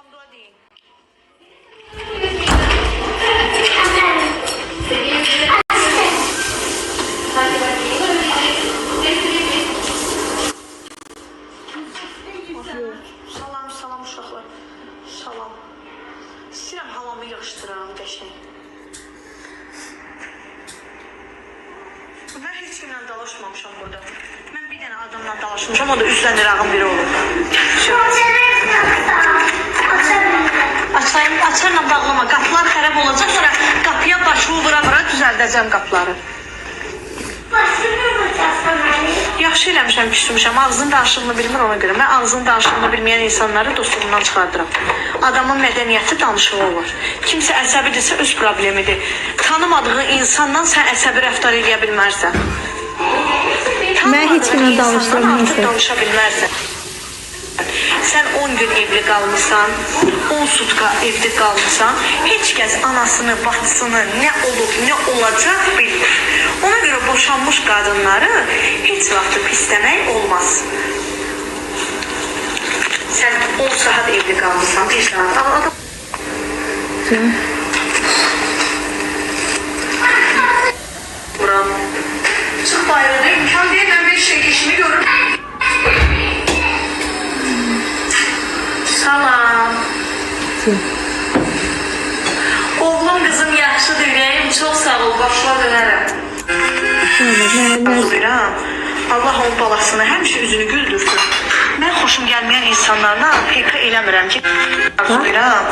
salam dua deyin. Salam, danışığını bilmir ona görə. Mən ağzının danışığını bilməyən insanları dostluğumdan çıxardıram. Adamın mədəniyyəti danışığı olur. Kimsə əsəbidirsə öz problemidir. Tanımadığın insandan sən əsəbi rəftar edə bilmərsən. Mən heç kimlə danışa bilmərsən. Sən 10 gün evli qalmısan, 10 sutka evdə qalmısan, heç kəs anasını, bacısını, nə olub, nə olacaq bilmir. Ona görə boşanmış qadınları heç vaxt pisləmək olmaz. Sən 10 saat evli qalmısan, 1 saat. Amma adam Buram. Çıx bayırda imkan deyilən bir şey işini görür. Salam. Oğlum kızım yaxşıdır, ürəyim çox sağ ol, başla dönərəm. Arzulayıram. Allah onun balasını həmişə üzünü güldürsün. Mən xoşum gəlməyən insanlarla peyka eləmirəm ki. Arzulayıram.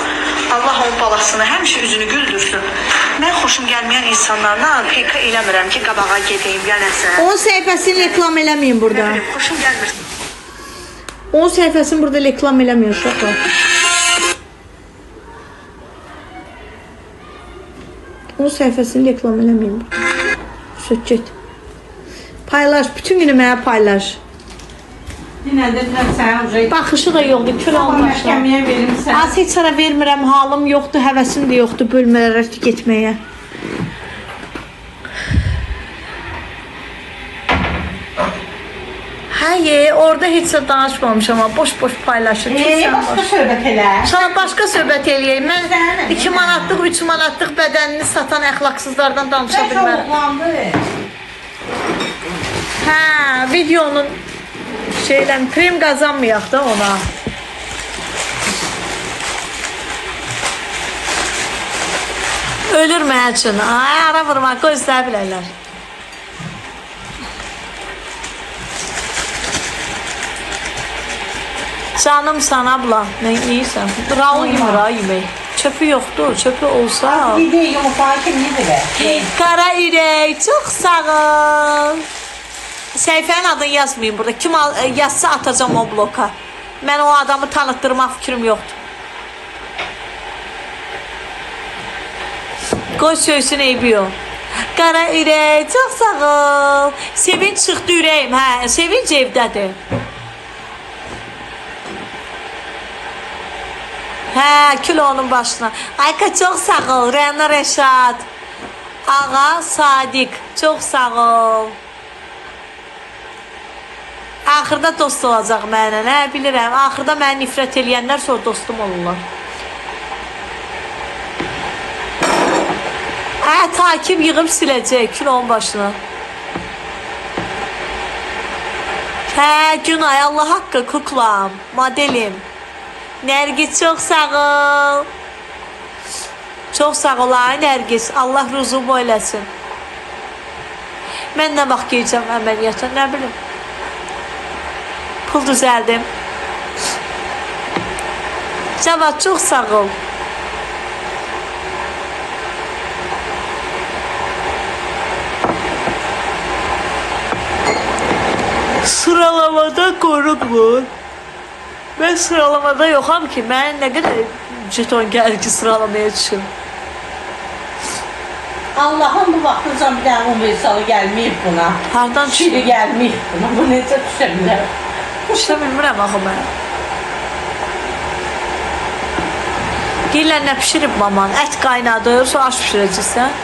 Allah onun balasını həmişə üzünü güldürsün. Mən xoşum gəlməyən insanlarla peyka eləmirəm ki, qabağa gedeyim ya nəsə. Onun səhifəsini reklam eləməyin Nə burada. bilim, xoşum gəlmir. Onun səhifəsini burada reklam eləməyin uşaqlar. Onun səhifəsini reklam eləməyin. Söz get. Paylaş, bütün günü mənə paylaş. Sana uzay. Baxışı da yoxdur, kül sen. Az heç sənə vermirəm, halım yoxdur, həvəsim də yoxdur bölmələrə getməyə. Hayır, orada heç nə danışmamışam ama boş-boş paylaşır. Ee, başka boş. söhbət elə. Sana başqa söhbət eləyək. Mən Sən- 2 manatlıq, 3 manatlıq bədənini satan əxlaqsızlardan danışa bilmərəm. soğuklandı. Hə, videonun şeylə prim qazanmayaq da ona. Ölür mənim üçün. Ay, ara vurmaq gözlə bilərlər. Canım sana abla. Ne yiyirsən? Raul yemir ha yemək. Çöpü yoxdur. Çöpü olsa. Bir de yumurtayı kim yedi Qara ürək, çox sağ ol. Səhifənin adını yazmayın burada. Kim al, e, yazsa atacağım o bloka. Mən o adamı tanıtdırmaq fikrim yoxdur. Qoy söysün eybi yox. Qara ürək, çox sağ ol. Sevinç çıxdı ürəyim, hə. Sevinç evdədir. Hə, kül onun başına. Ayka çox sağ ol. Rəna Rəşad. Ağa Sadiq. Çox sağ ol. Axırda dost olacaq mənə, nə bilirəm. Axırda məni nifrət eləyənlər sonra dostum olurlar. Hə, takib yığıb siləcək kül onun başına. Hə, Günay Allah haqqı kuklam, modelim. Nərgiz çox sağ ol. Çox sağ ol ay Nərgiz. Allah ruzumu eləsin. Mən nə vaxt gedəcəm əməliyyata, nə bilim. Pul düzəldim. Cavad çox sağ ol. Sıralamada korunmur. Ben sıralamada yoxam ki. Mən nə qədər jeton gəlir ki sıralamaya düşüm. Allah'ın bu vaxtınca bir daha bu misalı gelmeyip buna. Hardan Şiri düşürəm? gelmeyip buna. Bu necə düşebilir? Bilmirəm axı mən. Deyirlər nə pişirib maman? Ət qaynadır, sonra aş pişirəcəksən.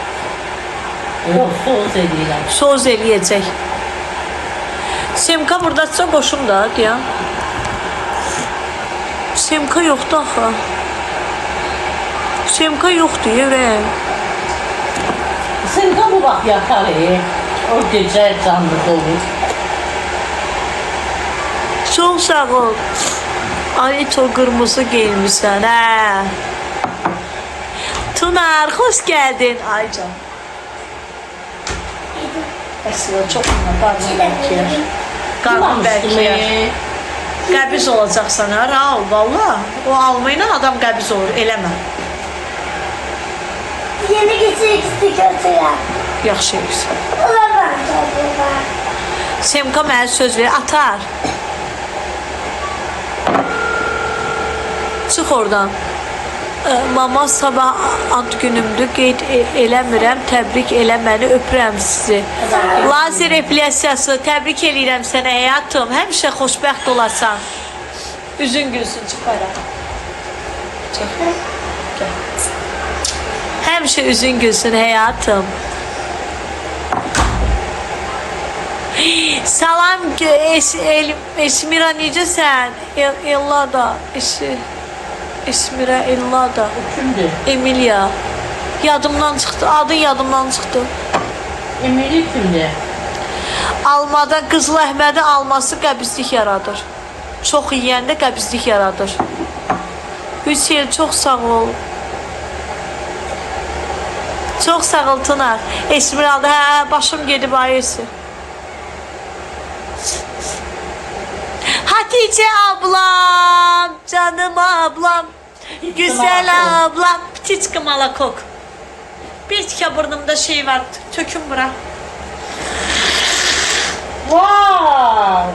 Yok soğuz edirəm. Soz eləyəcək. Semka buradadsa qoşum da, deyəm. Semka yoxdur axı. Semka yoxdur. Sen de bu bak yatar. O gece canlı dolu. Çox sağ ol. Ay, çok qırmızı giyinmişsən, hə. Tunar, xoş gəldin. Ay can. Əslində çox qarnım bərkiyər. Qarnım bərkiyər. Qəbiz olacaqsan, ha, Raul, valla. O alma ilə adam qəbiz olur, eləmə. Yeni getirecekti kötüye. Yaxşı. Olamaz acaba. Semka mənə söz ver, atar. Çıx oradan. Ə, Mama sabah ad günümdür, qeyd e- eləmirəm, təbrik elə məni, öpürəm sizi. Lazer epilyasiyası, təbrik eləyirəm sənə həyatım. Həmişə xoşbəxt olasan. Üzün gülsün, çıx bayrağa. Çıx. Gəl. Həmişə üzün gülsün həyatım. Salam Esmira necəsən? El, Ellada, es, Esmira Ellada, Kimdi? Emilia. Yadımdan çıxdı, adın yadımdan çıxdı. Emeli kimdi? Almada qızıl əhmədi alması qəbizlik yaradır. Çox yeyəndə qəbizlik yaradır. Hüseyn çox sağ ol. Çox sağ ol Tuna. Esmeralda, hə, başım gedib ayısı. Hatice ablam, canım ablam, güzel ablam, ptiçka malakok. Bir tike burnumda şey var, tökün bura. Wow!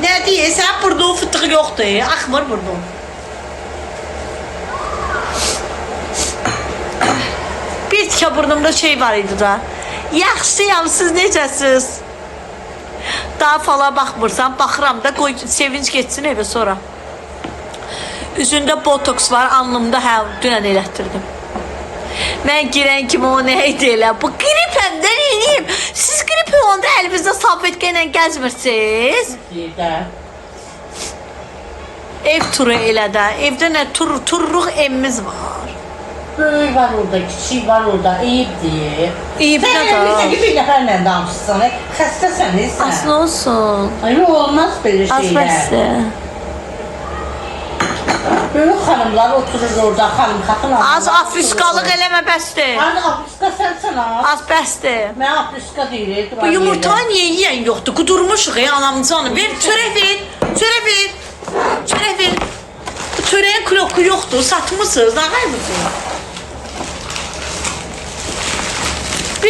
Ne deyirsən, burduğun fıtığı yoxdur, axmır burduğun. Bir tikə burnumda şey var idi da. Yaxşıyam, siz necəsiz? Daha fala baxmırsan, baxıram da, qoy sevinç getsin evə sonra. Üzündə botoks var, alnımda hə, dünən elətdirdim. Mən girən kimi o nə idi elə? Bu qrip həm də neyim? Siz qripi onda əlinizdə salfetka ilə gəzmirsiniz? Deyirdə. Ev turu elə də. Evdə nə tur, turluq evimiz var. Böyük var orada, küçük var orada. Eyib Sen nə elimizde də? bir nəfərlə danışırsan, e, xəstəsən sən. Aslı olsun. Ay, olmaz Az şeyler. bəsdir. Böyük xanımlar oturur orada, xanım xatın Az afriskalıq eləmə bəsdir. Hani Afrika sensin ha. Az bəsdir. Ben Afrika değil. Bu yumurtanı niyə yeyən yoxdur? Qudurmuşuq ey anam canım. Ver çörək ver. Çörək ver. Çörək ver. Çörəyin kiloku yoxdur. Satmısınız, ağaymısınız?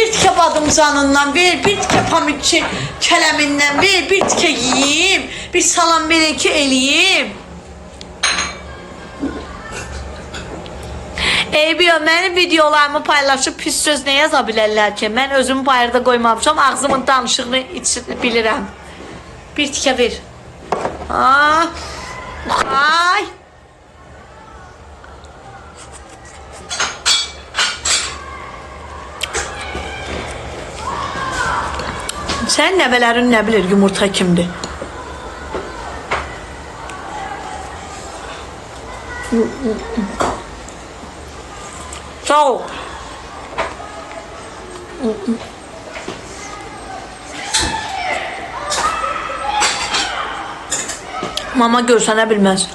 Bir tikə badımcanından ver, bir tikə pamukçi kələmindən ver, bir tikə yeyim, bir salam verin ki eləyim. Eybi o, mənim videolarımı paylaşıb pis söz nə yaza bilərlər ki? Mən özümü bayırda qoymamışam, ağzımın danışığını iç bilirəm. Bir tikə ver. Ha. Ay. Sən nəvələrin nə bilir yumurta kimdir? Sağ ol. Mama görsənə bilməz.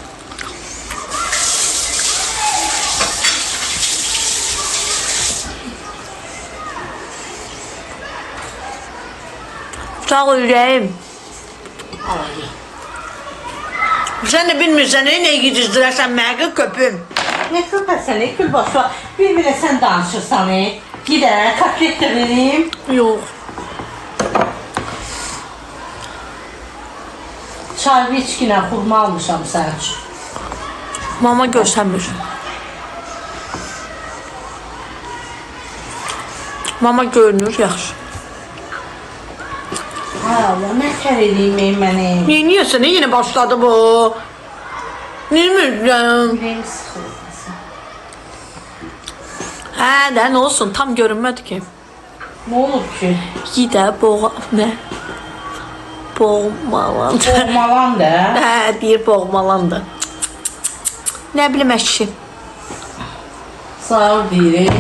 Sağ ol ürəyim. Sən də bilmirsən, nə gecizdirəsən mənə köpüm. Ne köpəsən, e, kül başı var. Bir bile sen danışırsan, e. Gider, kotlet de vereyim. Yox. Çay ve içkine hurma almışam sen için. Mama görsənmir. Mama görünür, yaxşı. Allah, ne ey məni. Niye, niye sen yine başladı bu? Niye mi? Ürəyim sıxılsın. Hə, də nə olsun, tam görünmədi ki. Ne olur ki? Yidə boğa, nə? Boğmalandı. Olmalan da. Hə, deyir boğmalandı. Nə bilim əşi. Sağ ol deyirik.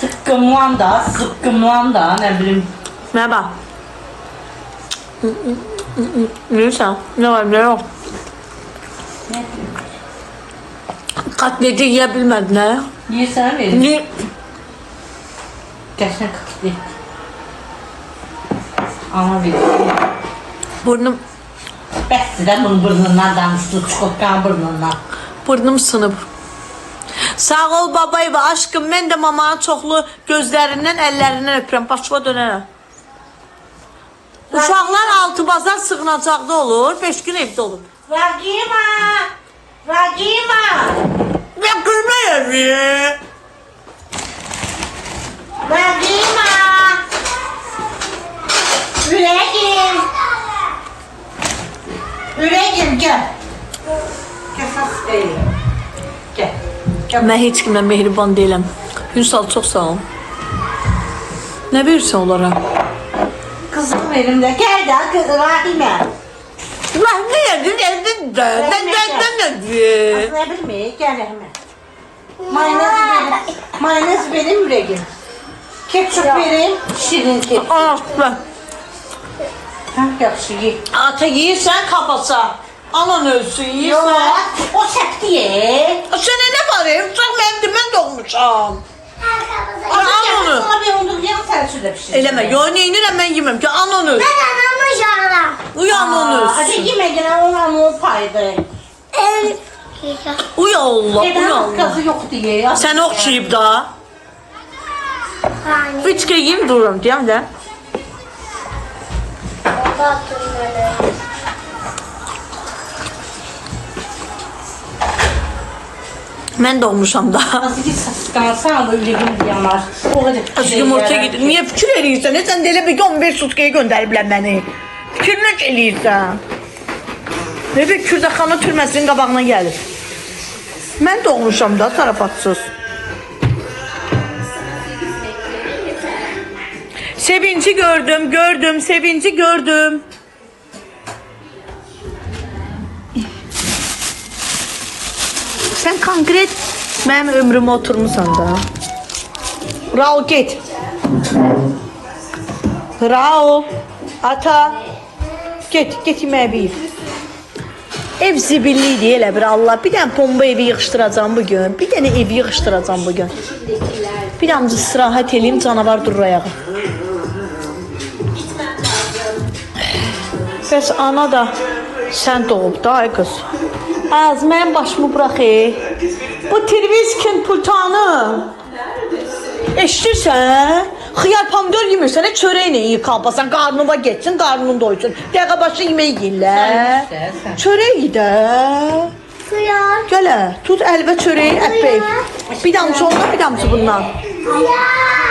Tıkkımlan da, ne bileyim. Mənə bax. Neysə, nə var. Ne? Katleti yeyə bilmədin, hə? Yiyirsən verin. Ni Gerçekten katlet. Ama verin. burnum Bəsdir də bunun burnundan danışdı, çikolkan burnundan. burnum sınıb. Sağ ol babayeva aşkım. Mən də mamanın çoxlu gözlərindən, əllərindən öpürəm. Başıma dönərəm. Uşaqlar altı bazar sığınacaqda olur. 5 gün evdə olur. Ragima! Ragima! Ya gülməyəm. Ragima! Üregim! Üregim gel. Gel hastayım. Gel. Gel. Mən heç kimlə mehriban deyiləm. Ünsal çox sağ ol. Nə verirsən onlara? Kızım benim de. Gel de kız Rahime. Lan ne yedin yedin de. Ne ne ne ne Aslında bilmeyi gel Rahime. Mayonez benim. Mayonez benim üregim. Ketçap benim. Şirin ketçap. Ah lan. Ha, yaxşı ye. Ata yiyirsən kapasa. Anan ölsün Yox, yiyirsən. o çəkdi ye. Sənə nə var ya? Uşaq məndir, mən doğmuşam. Al, al onu. Sana bir yan tərcüdə pişir. Eləmə, yo neynirəm mən yeməm ki, anan ölsün. Ben anamı şarlam. Uyan onu Hadi yeme gene onun onun paydı. El. Uya Allah, Neden uya Allah. kazı yok diye ya. Sən oxşayıb da. Hani. Üç kere yiyeyim dururum də. Batırmalı. Mən doğmuşam da. Nasıl ki da öyle gibi yanar. O kadar Az yumurta gidin. Niyə fikir eləyirsən? Sən də elə bir 15 sutkaya göndəriblər məni. Fikir nə eləyirsən? Ne bir Kürdəxana türməsinin qabağına gəlir. Mən doğmuşam da tarafatsız. Sevinci gördüm, gördüm, sevinci gördüm. Sen konkret benim ömrüme oturmuşsan da. Raul git. Raul. Ata. Git, git bir. Ev zibilliydi elə bir Allah. Bir dənə bomba evi yığışdıracağım bu gün. Bir dənə ev yığışdıracağım bu gün. Bir amca istirahət eləyim canavar durur ayağa. Bəs ana da sən doğub da ay qız. Az mənim başımı burax. Bu televizyon pultanı. Eşitirsən? Xiyar pomidor yemirsən, çörəklə yeyib qalpasan, qarnına getsin, qarnın doysun. Dəqiqə başı yemək yeyirlər. Çörək də. Kıyar. Gələ, tut əlbə çörəyi əppək. Bir damcı ondan, bir damcı bundan. Kıyar.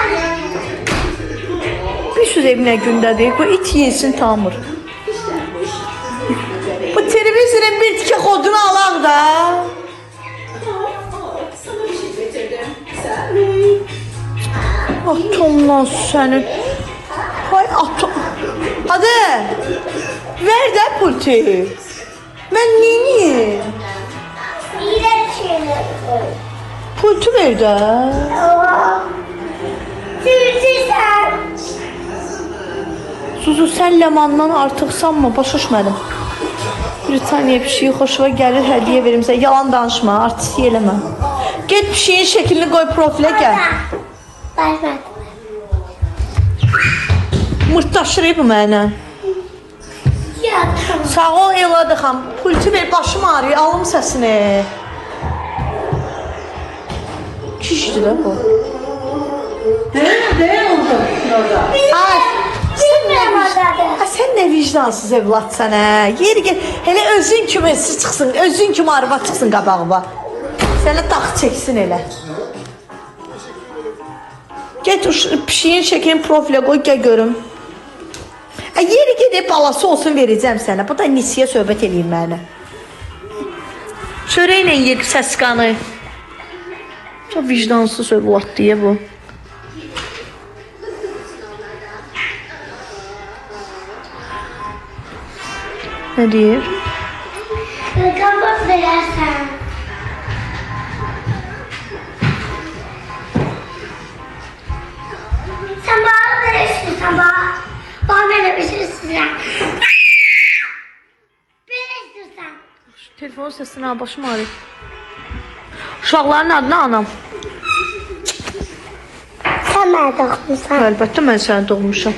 Bir söz evinə gündədir. Bu it yesin tamır. Tikə kodunu alaq da. Atomla sənin. Hay atom. Hadi. Ver də pultu. Mən neyim? Pultu ver. Sürücüsen. Suzu sən ləmandan artıq sanma, başa düşmədim. Britaniya pişiyi xoşuma gəlir, hədiyyə verim sənə. Yalan danışma, artist eləmə. Get pişiyin şəklini qoy profilə gəl. Başmak. Mırtdaşır bu mənə. Sağ ol Eladı xan. Pultu ver, başım ağrıyor, alım səsini. Kişdir də bu. Değil değil oldu orada. Ay, Bilmiyorum orada. Ha, sən nə vicdansız evladsan hə? Yeri gəl, elə özün kimi çıxsın, özün kimi arvad çıxsın qabağıma. Sənə taxt çəksin elə. Get pişiyin şəklini profilə qoy, gəl görüm. Ə, yeri gedib balası olsun verəcəm sənə. Bu da nisiyə söhbət eləyir mənə. Çörəklə ye səsqanı. Çox vicdansız övlad deyə bu. Ne diyor? Kapat biraz sen. Ne istiyorsan bana. Bana ne istiyorsan. Beni istiyorsan. Şu telefonun sesini al başım ağrıyor. Uşaqların adına anam. Sən mənə doğmusan. Əlbəttə mən sənə doğmuşam.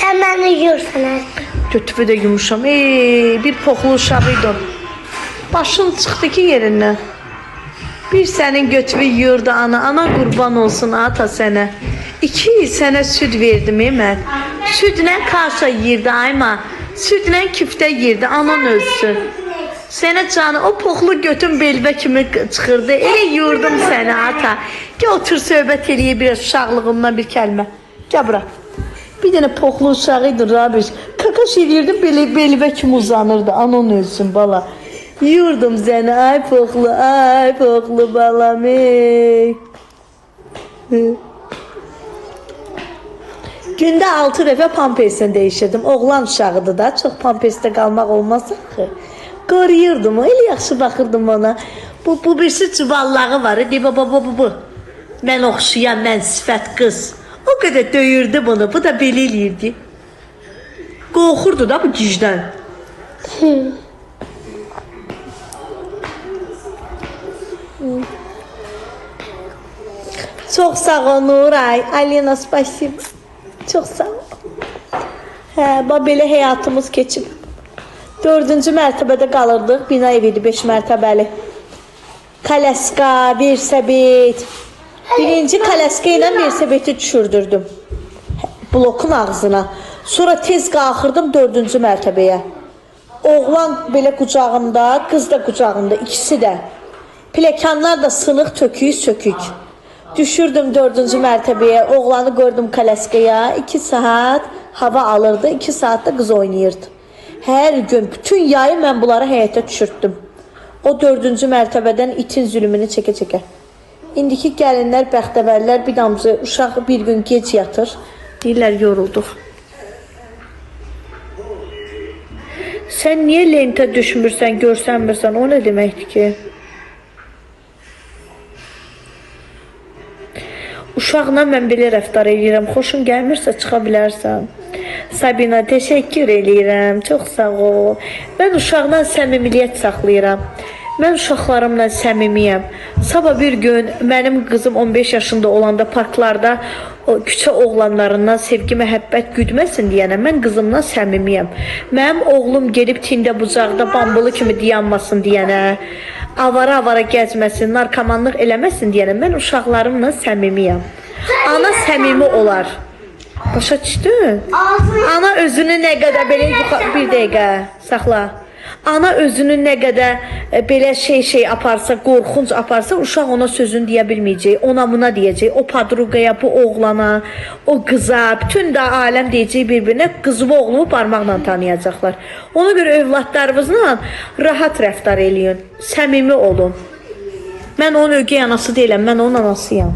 Sən məni yürsən əzbə. Götübü də yumuşam. Ey, bir poxlu uşağı. Başın çıxdı ki yerindən. Bir sənin götübü yuyurdu ana. Ana qurban olsun ata sənə. İki sənə süd verdim ey mən. Südlə kaşa yeyirdi ayma. Südlə küftə yeyirdi anan ölsün. Sənə canı o poxlu götün belbə kimi çıxırdı. Elə yurdum səni ata. Gəl otur söhbət eləyə biraz uşaqlığımdan bir kəlmə. Gəl bura. Bir dənə poxlu uşağı idi Rabiş. Kakaş eləyirdi belə belbə kimi uzanırdı. Anan ölsün bala. Yurdum səni ay poxlu, ay poxlu balam. Ey. Gündə 6 dəfə pampersini dəyişirdim. Oğlan uşağıdır da, çox pampersdə qalmaq olmaz axı. Qoruyurdum, elə yaxşı baxırdım ona. Bu bu birisi çuvallağı var idi. Baba baba bu. Mən oxşayan, mən sifət qız. O qədər döyürdü bunu. Bu da belə eləyirdi. Qorxurdu da bu gicdən. Çox sağ ol Nuray. Alina spasibo. Çox sağ ol. Hə, belə həyatımız keçib. Dördüncü mərtəbədə qalırdıq. Bina evi idi 5 mərtəbəli. Kaleska, bir səbit. Birinci kaleska ilə bir səbiti düşürdürdüm. Blokun ağzına. Sonra tez qalxırdım dördüncü mərtəbəyə. Oğlan belə qucağımda, qız da qucağımda, ikisi də. Plekanlar da sınıq, tökük, sökük. Düşürdüm dördüncü mərtəbəyə, oğlanı gördüm kələskaya. 2 saat hava alırdı, 2 saat da qız oynayırdı. Hər gün bütün yayı mən bunları həyətə düşürtdüm. O dördüncü mərtəbədən itin zülmünü çəkə-çəkə. İndiki gəlinlər, bəxtəvərlər bir damcı uşaq bir gün gec yatır. Deyirlər yorulduq. Sən niyə lentə düşmürsən, görsənmirsən? O nə deməkdir ki? Uşaqla mən belə rəftar edirəm. Xoşun gəlmirsə çıxa bilərsən. Sabina, təşəkkür eləyirəm. Çox sağ ol. Mən uşaqla səmimiyyət saxlayıram. Mən uşaqlarımla səmimiyəm. Sabah bir gün mənim qızım 15 yaşında olanda parklarda o küçə oğlanlarından sevgi, məhəbbət güdməsin deyənə mən qızımla səmimiyəm. Mənim oğlum gedib tində bucaqda bambulu kimi dayanmasın deyənə, avara-avara gəzməsin, narkomanlıq eləməsin deyənə mən uşaqlarımla səmimiyəm. Ana səmimi olar. Başa düşdün? Ana özünü nə qədər belə bir dəqiqə saxla. Ana özünü nə qədər e, belə şey şey aparsa, qorxunc aparsa, uşaq ona sözünü deyə bilməyəcək. Ona buna deyəcək. O padruqaya, bu oğlana, o qıza, bütün də aləm deyəcək bir-birinə qızı və oğlumu barmaqla tanıyacaqlar. Ona görə övladlarınızla rahat rəftar eləyin. Səmimi olun. Mən onun ögey anası deyiləm, mən onun anasıyam.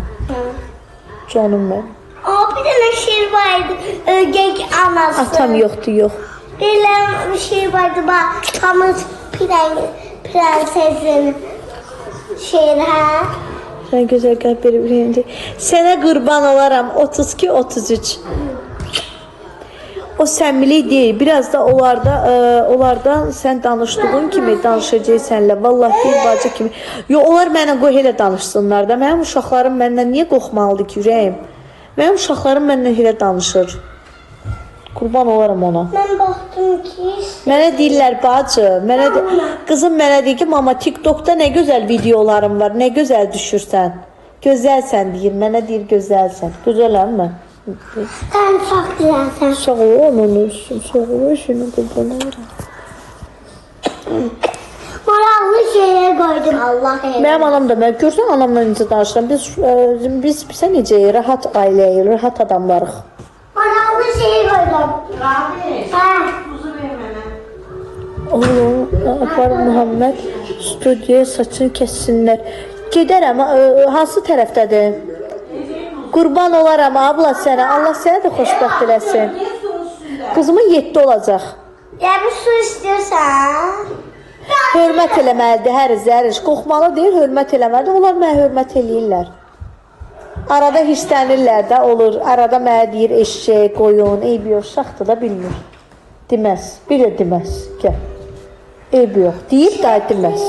Canım mən. O bir tane şey vardı. Ögek anası. Atam yoxdur, yox. Bir bir şey vardı bak. Pamuk pren, prensesin şehri ha. Sən gözəl qəlb verib ürəyində. Sənə qurban olaram 32 33. O səmimilik deyil. Biraz da onlarda e, onlardan sən danışdığın kimi danışacaq sənlə. Vallahi bir bacı kimi. Yo, onlar mənə qoy elə danışsınlar da. Mənim uşaqlarım məndən niyə qorxmalıdır ki, ürəyim? Mənim uşaqlarım məndən elə danışır. Qurban olaram ona. Ben baktım ki Mənə deyirlər bacı, mənə de, qızım mənə deyir ki, mama TikTokda nə gözəl videolarım var, nə gözəl düşürsən. Gözəlsən deyir, mənə deyir gözəlsən. Gözələm mən. sen çok güzelsin. Sağ ol, onun olsun, sağ ol, şunu qurban oluram. Morallı şeye koydum Allah eylesin. Mənim anam da mən görsən anamla necə danışıram. Biz ə, biz bizə necə rahat ailəyik, rahat adamlarıq. Morallı şeye koydum. Rabiş, Ha. tuzu ver mənə. Oğlum, apar Muhammed studiyaya saçını kəssinlər. Gedərəm, ə, hansı tərəfdədir? Qurban olaram abla sənə. Allah sənə də xoşbəxt eləsin. Qızımın 7 olacaq. Ya bir su istiyorsan. Hörmət eləməlidir hər zəriş. Qorxmalı deyil, hörmət eləməlidir. Onlar mənə hörmət eləyirlər. Arada hirslənirlər də olur. Arada mənə deyir eşək, qoyun, eybi yox, uşaqdır da bilmir. Deməz. Bir də deməz. Gəl. Eybi yox. Deyir də deməz.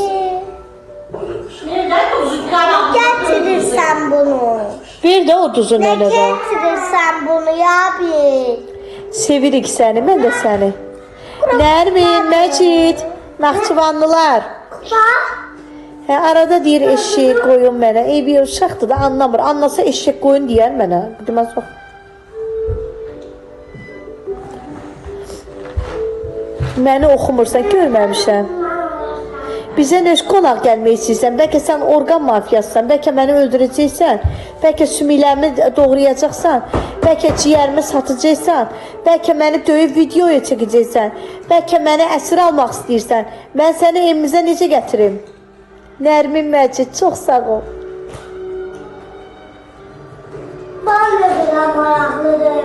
Getirirsen bunu. Bir də o duzu Ne nənə də. getirirsen bunu ya bir. Sevirik səni, mən də səni. Nərmin, Məcid, Naxçıvanlılar. Bak. Hə, arada deyir eşək, qoyun mənə. Eybi uşaqdır da anlamır. Anlasa eşək, qoyun deyər mənə. Deməz o. Məni oxumursan, görməmişəm. Bizə nə qonaq gəlmək istəyirsən? Bəlkə sən orqan mafiyasısan, bəlkə məni öldürəcəksən, bəlkə sümüklərimi doğrayacaqsan, bəlkə ciyərimi satacaqsan, bəlkə məni döyüb videoya çəkəcəksən, bəlkə məni əsir almaq istəyirsən. Mən səni evimizə necə gətirim? Nərmin Məcid, çox sağ ol. Ben de biraz meraklıdır.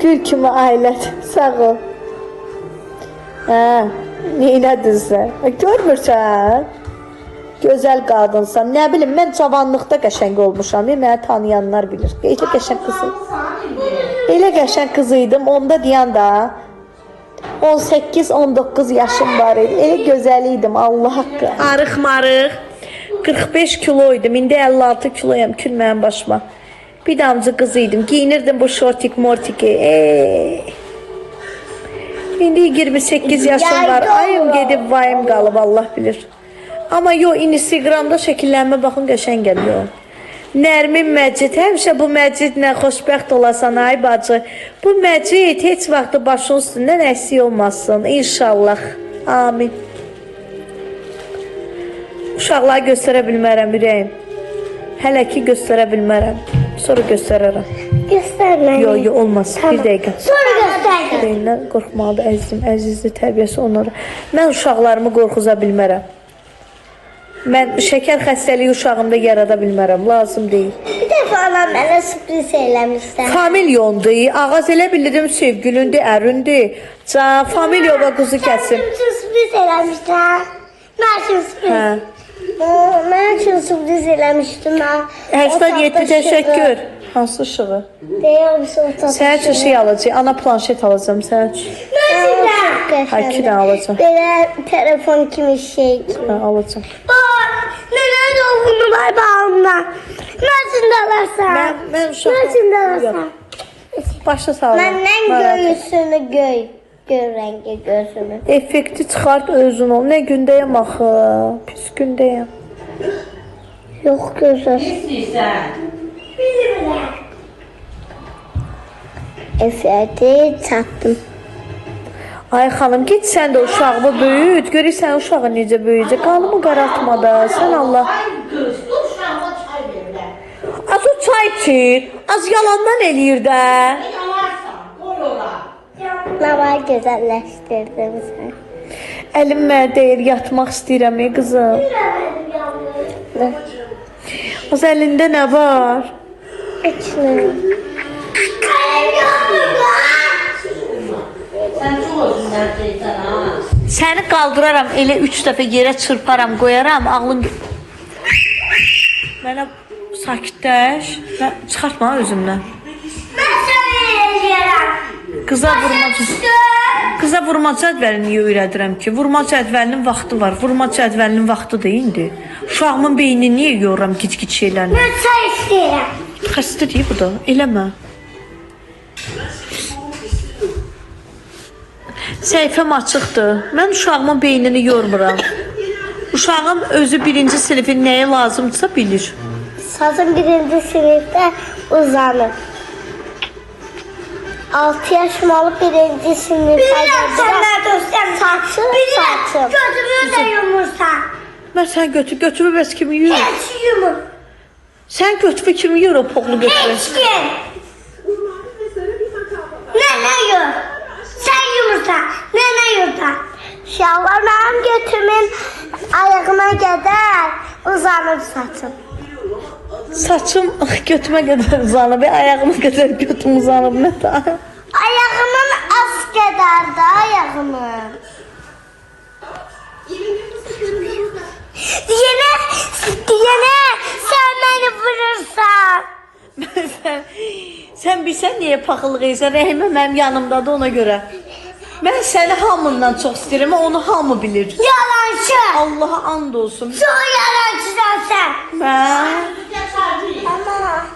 Gül kimi ailət, sağ ol. Hə, neylədin sən? Görmürsən? Gözəl qadınsan. Nə bilim, mən cavanlıqda qəşəng olmuşam. Ya, məni tanıyanlar bilir. Elə qəşəng qız. Elə qəşəng qız idim. Onda deyən də 18-19 yaşım var idi. Elə gözəl idim Allah haqqı. Arıq marıq. 45 kilo idim. İndi 56 kiloyam. Kül mənim başıma. Bir damcı qız idim. Giyinirdim bu şortik mortiki. Ey. İndi 28 yaşım var. Ayım gedib vayım qalıb Allah bilir. Amma yo Instagramda şəkillərimə baxın qəşəng gəlir. Nərmin Məcid, həmişə bu Məcidlə xoşbəxt olasan ay bacı. Bu Məcid heç vaxt başın üstündən əksik olmasın inşallah. Amin. Uşaqlara göstərə bilmərəm ürəyim. Hələ ki göstərə bilmərəm. Sonra göstərərəm. Gösterme. Yo yo olmaz. Bir dəqiqə. Sonra göster. Deyinlər qorxmalıdır əzizim, əzizdir tərbiyəsi onlara. Mən uşaqlarımı qorxuza bilmərəm. Mən şəkər xəstəliyi uşağımda yarada bilmərəm, lazım deyil. Bir defa anam bana sürpriz eylemişler. Familyondur, ağaz elə bilirdim sevgilindi, ərundi. Can, familyova quzu kəsim. Benim için sürpriz eylemişler. Ben için sürpriz. Hə. Ben için sürpriz eylemiştim ben. 87 təşəkkür. Hansı işığı? Deyir misin o tatlı Sənin üçün şey alacağam, ana planşet alacağım sənin üçün. Ha, iki tane alacağım. Böyle telefon kimi şey. Hə, alacağım. Neler dolgun var bağımda. Nasıl da alarsan? Mən mən uşaq. Nasıl da alarsan? Başla sağ ol. Benden göğsünü göy. Göy rengi gözünü. Effekti çıxart özün ol. Nə gündəyəm axı? Pis gündəyəm. Yok gözler. Efendi çattım. Ay xanım, get sən də uşağımı böyüt. Görürsən uşağı necə böyüyəcək. Qalımı qaraltma da. Sən Allah. Az o çay içir. Az yalandan eləyir də. Baba güzelleştirdim sen. Əlim mənə deyir, yatmaq istəyirəm ey qızım. Az əlində nə var? Açın. Səni qaldıraram, elə 3 dəfə yerə çırparam, qoyaram, ağlın Mənə sakitləş. Mən çıxartma özümdən. Ben söyleyeceğim. Qıza vurma. Qıza vurma cədvəlini öyrədirəm ki? Vurma cədvəlinin vaxtı var. Vurma cədvəlinin vaxtıdır indi. Uşağımın beynini niyə yoruram kiç-kiç şeylərlə? Ben çay isterim. Xəstə deyil bu da. Eləmə. Səhifəm açıqdır. Mən uşağımın beynini yormuram. Uşağım özü birinci sinifin nəyə lazımdırsa bilir. Sazın birinci sınıfta uzanır. 6 yaşım olup birinci sınıfta geldim. Saçım, saçım. Gözümü de yumurta. Mən sən götür, götürü bəs kimi yuyur. Hiç yumur. Sən götürü kimi yuyur o poğlu götürü. Hiç kim? Ne ne yur? Yumurta. Ne ne yumurta? Şalvar benim götümün ayağıma kadar uzanır saçım. Saçım götümə qədər uzanıb, ayağıma qədər götüm uzanıb. Nə də? Ayağımın az kadar da ayağımın. Diyene, diyene sen beni vurursan. Sen, sen bilsən niyə paxıllıq edirsən? Rəhimə mənim yanımdadır ona görə. Mən səni hamından çox istəyirəm, onu hamı bilir. Yalancı. Allaha and olsun. Çok yalancısan sen. Mən Ama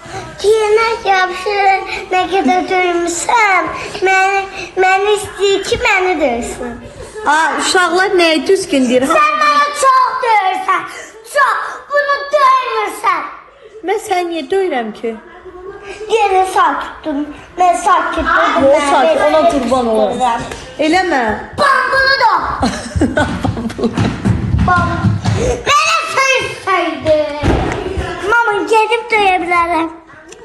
diyene yapışır ne kadar duymuşsam. Ben, ben istiyor ki beni dövsün. A, uşaqlar nəyi düzgün deyir? Sen bana çok dövürsen. Çok. Bunu dövmürsen. Mən səni niyə döyürəm ki? Yine sakitim. Ben sakitim. O sakit, ona qurban olam. Eləmə. Bambulu da. Bam. Bana söyleseydi. Mama gelip döyebilirim.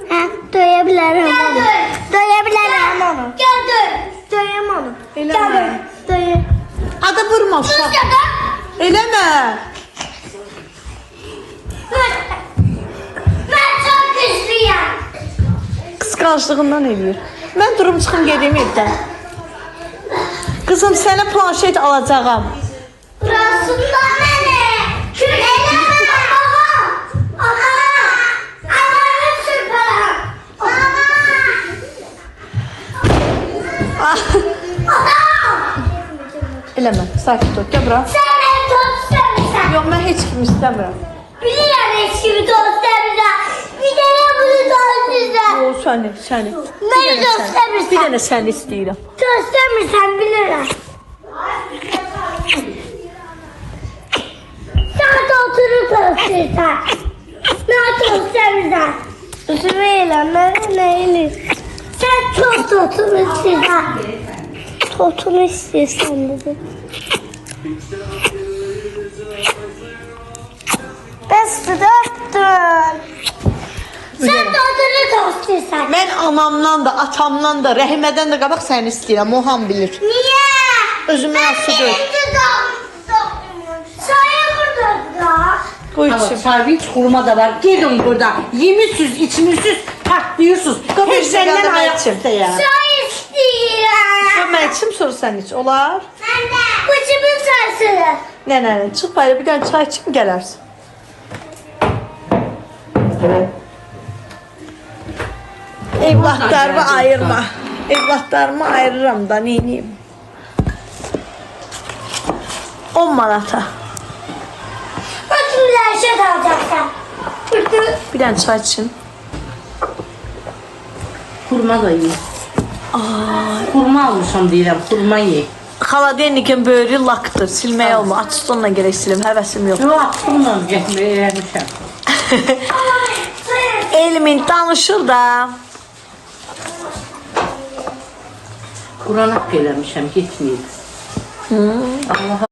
Ha, döyebilirim onu. Döyebilirim onu. Gel döy. Döyem onu. Gel döy. mi? Döye. Ada vurma uşaq. Ya da. Eləmə. Ben çok güçlüyüm. Qısqanclığından eləyir. Mən durum çıxım gedim evdən. Qızım sənə planşet alacağam. Burasında beni. Kül eleme baba. Aha. Ayağını sürperim. Eləmə, sakit ol. Gəl bura. Sen beni çok sevmişsin. Yox, mən heç kimi istəmirəm. Biliyorum eşimi çok sevmişsin. Bir de bunu çok səni. Məni Bir dənə çox səni- sevirsən. Bir səni istəyirəm. Çok sevmişsin bilirim. Sen de oturup çalışırsan. Ne çok sevmişsin. Üzülmeyle ne neyle. Sen çok totunu istiyorsan. Totunu istiyorsan dedim. Ben sıdaktım. Sen totunu çok istiyorsan. Mən anamdan da, atamdan da, Rəhimədən də qabaq səni istəyirəm. O ham bilir. Niye? Özümə yaxşı Ben deyil. birinci doğmuşum. Sayı burada da. Qoy Ama içim. servis kurma da var. Gidin burada. Yemişsiniz, içmişsiniz, patlıyorsunuz. Kapı Hep senden ayakta içim. ya. Çay istiyorum. Mən içim sonra sən iç. Olar? Ben de. Kuşumun sesi. Nə, nə, nə. Çıx bayra bir dənə çay içim gələrsən. Evlatlarımı ayırma. Evlatlarımı ayırıram da neyniyim? 10 manata. Bak şimdi her şey. Bir dənə çay içim. Kurma da ye. Kurma almışam deyirəm, kurma ye. Xaladennikin böyrü lakdır. Silmək olmur. Açstonla gərək silim. Həvəsim yox. Yok, kurma getməyə eləmişəm. Elmin danışır da. Kur'an haqq eləmişəm, getməyib. Allah